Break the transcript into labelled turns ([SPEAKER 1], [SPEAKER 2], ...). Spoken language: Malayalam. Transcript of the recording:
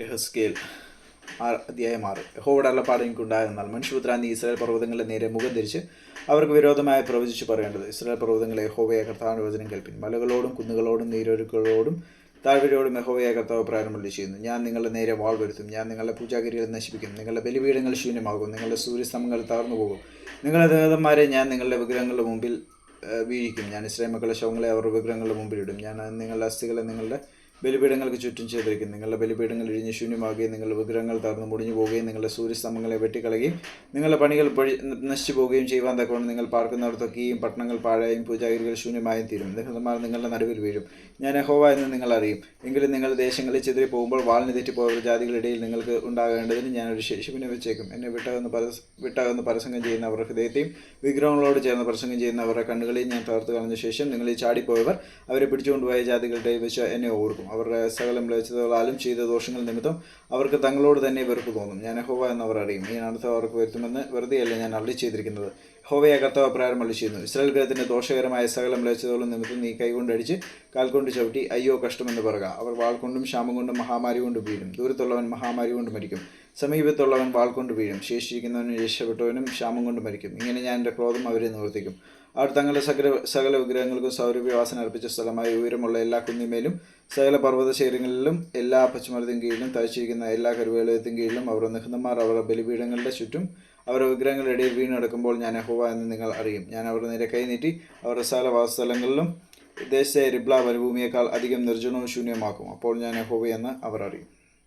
[SPEAKER 1] യഹസ്കേൽ അധ്യായം ആറ്. യഹോവയുടെ അള്ളപ്പാട് എനിക്കുണ്ടായിരുന്നാൽ മനുഷ്യപുത്ര നീ ഇസ്രായേൽ പർവതങ്ങളുടെ നേരെ മുഖം തിരിച്ച് അവർക്ക് വിരോധമായി പ്രവചിച്ച് പറയേണ്ടത്. ഇസ്രായേൽ പർവതങ്ങളെ യഹോവയെ കർത്താവിന്റെ വചനം കേൾപ്പിൻ. മലകളോടും കുന്നുകളോടും നീരൊരുക്കളോടും താഴ്വരയോടും യഹോവയെ കർത്താവ് പ്രാരംഭം ചെയ്യുന്നു ഞാൻ നിങ്ങളുടെ നേരെ വാൾ വരുത്തും. ഞാൻ നിങ്ങളുടെ പൂജാഗിരികൾ നശിപ്പിക്കും. നിങ്ങളുടെ ബലിപീഠങ്ങൾ ശൂന്യമാകും. നിങ്ങളുടെ സൂര്യസ്തംഭങ്ങൾ തകർന്നു പോകും. നിങ്ങളുടെ ദേവതന്മാരെ ഞാൻ നിങ്ങളുടെ വിഗ്രഹങ്ങളുടെ മുമ്പിൽ വീഴിക്കും. ഞാൻ ഇസ്രായേൽ മക്കളുടെ ശവങ്ങളെ അവർ വിഗ്രഹങ്ങളുടെ മുമ്പിൽ ഇടും. ഞാൻ നിങ്ങളുടെ അസ്ഥികളെ നിങ്ങളുടെ ബലിപീഠങ്ങൾക്ക് ചുറ്റും ചെയ്തിരിക്കും നിങ്ങളുടെ ബലിപീഠങ്ങൾ ഇഴിഞ്ഞ് ശൂന്യമാകുകയും നിങ്ങളുടെ വിഗ്രഹങ്ങൾ തകർന്ന് മുടിഞ്ഞു പോവുകയും നിങ്ങളുടെ സൂര്യസ്തംഭങ്ങളെ വെട്ടിക്കളയുകയും നിങ്ങളുടെ പണികൾ പൊഴി നശിച്ചു പോവുകയും ചെയ്യുവാൻ തക്കവണ്ണം നിങ്ങൾ പാർക്കുന്നിടത്തൊക്കെ ഈ പട്ടണങ്ങൾ പാഴായും പൂജാഗിരികൾ ശൂന്യമായും തീരും. നിഹതന്മാർ നിങ്ങളുടെ നടുവിൽ വീഴും. ഞാൻ യഹോവ എന്ന് നിങ്ങൾ അറിയും. എങ്കിലും നിങ്ങൾ ദേശങ്ങളിൽ ചെതിരി പോകുമ്പോൾ വാളിന് തെറ്റിപ്പോയ ജാതികളിടയിൽ നിങ്ങൾക്ക് ഉണ്ടാകേണ്ടതിന് ഞാനൊരു ശേഷിപ്പിനെ വെച്ചേക്കും. എന്നെ വിട്ടകന്ന് പരസ് വിട്ടകന്ന് പരസംഗം ചെയ്യുന്ന അവരുടെ ഹൃദയത്തെയും വിഗ്രഹങ്ങളോട് ചേർന്ന് പ്രസംഗം ചെയ്യുന്ന അവരുടെ കണ്ണുകളെയും ഞാൻ തകർത്ത് കളഞ്ഞ ശേഷം നിങ്ങൾ ഈ ചാടിപ്പോയവർ അവരെ പിടിച്ചുകൊണ്ടുപോയ ജാതികളുടെ വെച്ച് എന്നെ ഓർക്കും. അവരുടെ സകലം ലളിതകളാലും ചെയ്ത ദോഷങ്ങൾ നിമിത്തം അവർക്ക് തങ്ങളോട് തന്നെ വെറുപ്പ് തോന്നും. ഞാൻ ഹോവ എന്നവർ അറിയും. ഈ അനർത്ഥം അവർക്ക് വരുത്തുമെന്ന് വെറുതെയല്ല ഞാൻ അള്ളി ചെയ്തിരിക്കുന്നത്. ഹോവയെ കർത്താവ് പ്രകാരം അള്ളി ചെയ്യുന്നു. ഇസ്രായേൽ ഗ്രഹത്തിന്റെ ദോഷകരമായ സകലം ലഭിച്ചതോളം നിമിത്തം നീ കൈകൊണ്ടടിച്ച് കാൽ കൊണ്ട് ചവിട്ടി അയ്യോ കഷ്ടമെന്ന് പറയുക. അവർ വാൾ കൊണ്ടും ക്ഷാമം കൊണ്ടും മഹാമാരി കൊണ്ട് വീഴും. ദൂരത്തുള്ളവൻ മഹാമാരി കൊണ്ട് മരിക്കും. സമീപത്തുള്ളവൻ വാൾ കൊണ്ട് വീഴും. ശേഷിക്കുന്നവനും രക്ഷപ്പെട്ടവനും ക്ഷാമം കൊണ്ട് മരിക്കും. ഇങ്ങനെ ഞാൻ എന്റെ ക്രോധം അവരെ നിവർത്തിക്കും. അവർ തങ്ങളുടെ സകല സകല വിഗ്രഹങ്ങൾക്കും സൗരഭ്യവാസന അർപ്പിച്ച സ്ഥലമായ ഉയരമുള്ള എല്ലാ കുന്നിമേലും സകല പർവത ശേഖരങ്ങളിലും എല്ലാ പച്ചമരത്തിൻ കീഴിലും തയ്ച്ചിരിക്കുന്ന എല്ലാ കരുവേലയത്തിൻ കീഴിലും അവർ നിഹതന്മാർ അവരുടെ ബലിപീഠങ്ങളുടെ ചുറ്റും അവരുടെ വിഗ്രഹങ്ങളുടെ ഇടയിൽ വീണടക്കുമ്പോൾ ഞാൻ അഹോവ എന്ന് നിങ്ങൾ അറിയും. ഞാൻ അവരുടെ നേരെ കൈനീട്ടി അവരുടെ സകല വാസസ്ഥലങ്ങളിലും ദേശത്തെ റിബ്ല മരുഭൂമിയേക്കാൾ അധികം നിർജനവും ശൂന്യമാക്കും അപ്പോൾ ഞാൻ യഹോവ എന്ന് അവർ അറിയും.